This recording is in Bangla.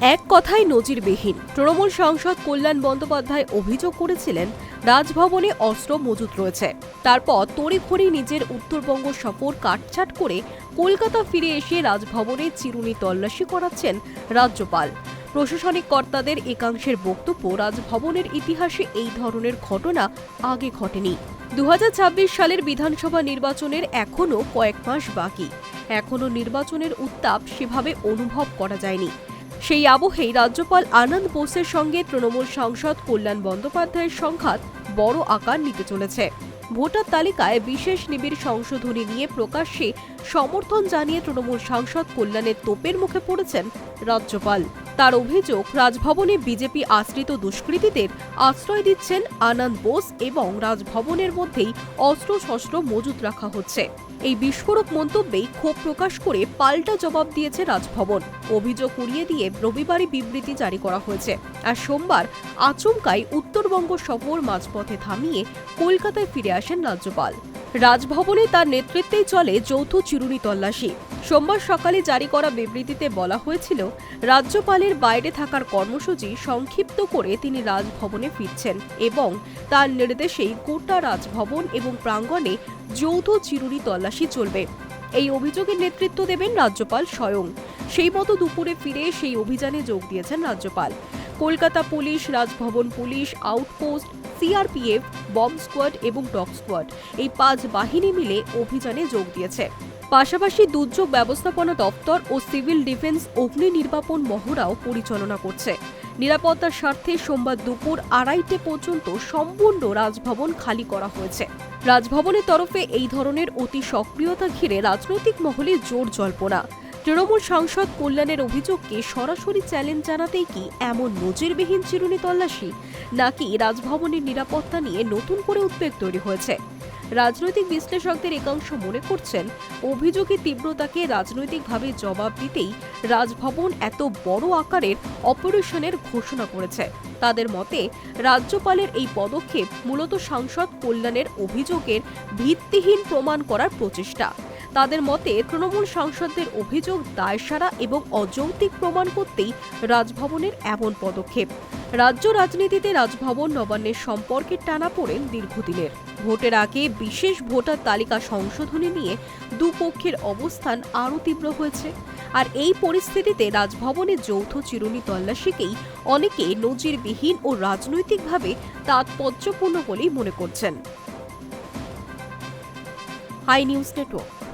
এক কথায় নজিরবিহীন। তৃণমূল সাংসদ কল্যাণ বন্দ্যোপাধ্যায় অভিযোগ করেছিলেন, রাজভবনে অস্ত্র মজুত রয়েছে। তারপর তড়িঘড়ি নিজের উত্তরবঙ্গ সফর কাটছাট করে কলকাতা ফিরে এসে রাজভবনে চিরুনি তল্লাশি করাচ্ছেন রাজ্যপাল। প্রশাসনিক কর্তাদের একাংশের বক্তব্য, রাজভবনের ইতিহাসে এই ধরনের ঘটনা আগে ঘটেনি। দু হাজার ছাব্বিশ সালের বিধানসভা নির্বাচনের এখনও কয়েক মাস বাকি। এখনও নির্বাচনের উত্তাপ সেভাবে অনুভব করা যায়নি। সেই আবহেই রাজ্যপাল আনন্দ বোসের সঙ্গে তৃণমূল সাংসদ কল্যাণ বন্দ্যোপাধ্যায়ের সংঘাত বড় আকার নিতে চলেছে। ভোটার তালিকায় বিশেষ নিবিড় সংশোধনী নিয়ে প্রকাশ্যে সমর্থন জানিয়ে তৃণমূল সাংসদ কল্যাণের তোপের মুখে পড়েছেন রাজ্যপাল। তার অভিযোগ, রাজভবনে বিজেপি আশ্রিত দুষ্কৃতীদের আশ্রয় দিচ্ছেন আনন্দ বোস এবং রাজভবনের মধ্যেই অস্ত্র অস্ত্রশস্ত্র মজুত রাখা হচ্ছে। এই বিস্ফোরক মন্তব্যেই ক্ষোভ প্রকাশ করে পাল্টা জবাব দিয়েছে রাজভবন। অভিযোগ উড়িয়ে দিয়ে রবিবারই বিবৃতি জারি করা হয়েছে। আর সোমবার আচমকাই উত্তরবঙ্গ সফর মাঝপথে থামিয়ে কলকাতায় ফিরে আসেন রাজ্যপাল। রাজভবনে তার নেতৃত্বেই চলে যৌথ চিরুনি তল্লাশি। সোমবার সকালে জারি করা বিবৃতিতে বলা হয়েছিল, রাজ্যপালের বাইরে থাকার কর্মসূচি সংক্ষিপ্ত করে তিনি রাজভবনে ফিরছেন এবং তার নির্দেশেই গোটা রাজভবন এবং প্রাঙ্গণে যৌথ চিরুনি তল্লাশি চলবে। এই অভিযোগের নেতৃত্ব দেবেন রাজ্যপাল স্বয়ং। সেই মতো দুপুরে ফিরে সেই অভিযানে যোগ দিয়েছেন রাজ্যপাল। Kolkata police, Rajbhavan police, outpost, CRPF bomb squad এবং ডগ স্কোয়াড এই পাঁচ বাহিনী মিলে অভিযানে যোগ দিয়েছে। পাশাপাশি দুর্যোগ ব্যবস্থাপনা দপ্তর ও সিভিল ডিফেন্স অগ্নি নির্বাপন মহড়াও পরিচালনা করছে। নিরাপত্তার স্বার্থে সোমবার দুপুর আড়াইটে পর্যন্ত সম্পূর্ণ রাজভবন খালি করা হয়েছে। রাজভবনের তরফে এই ধরনের অতি সক্রিয়তা ঘিরে রাজনৈতিক মহলে জোর জল্পনা। তৃণমূল সাংসদ কল্যাণের অভিযোগকে সরাসরি চ্যালেঞ্জ জানাতেই কি এমন নজিরবিহীন চিরুনি তল্লাশি? নাকি রাজভবনের নিরাপত্তা নিয়ে নতুন করে উদ্বেগ তৈরি হয়েছে? রাজনৈতিক বিশ্লেষকদের একাংশ মনে করছেন অভিযোগের তীব্রতাকে রাজনৈতিকভাবে জবাব দিতেই রাজভবন এত বড় আকারের অপারেশনের ঘোষণা করেছে। তাদের মতে, রাজ্যপালের এই পদক্ষেপ মূলত সাংসদ কল্যাণের অভিযোগের ভিত্তিহীন প্রমাণ করার প্রচেষ্টা। তাদের মতে তৃণমূল সাংসদদের অভিযোগ দায়সারা এবং অযৌক্তিক প্রমাণ করতেই রাজভবনের এমন পদক্ষেপ। রাজ্য রাজনীতিতে রাজভবন নবান্নের সম্পর্কের টানা পড়েন দীর্ঘদিনের। ভোটের আগে বিশেষ ভোটার তালিকা সংশোধনী নিয়ে দুপক্ষের অবস্থান আরও তীব্র হয়েছে। আর এই পরিস্থিতিতে রাজভবনে যৌথ চিরুনি তল্লাশিকেই অনেকে নজিরবিহীন ও রাজনৈতিকভাবে তাৎপর্যপূর্ণ বলেই মনে করছেন। Hi news network.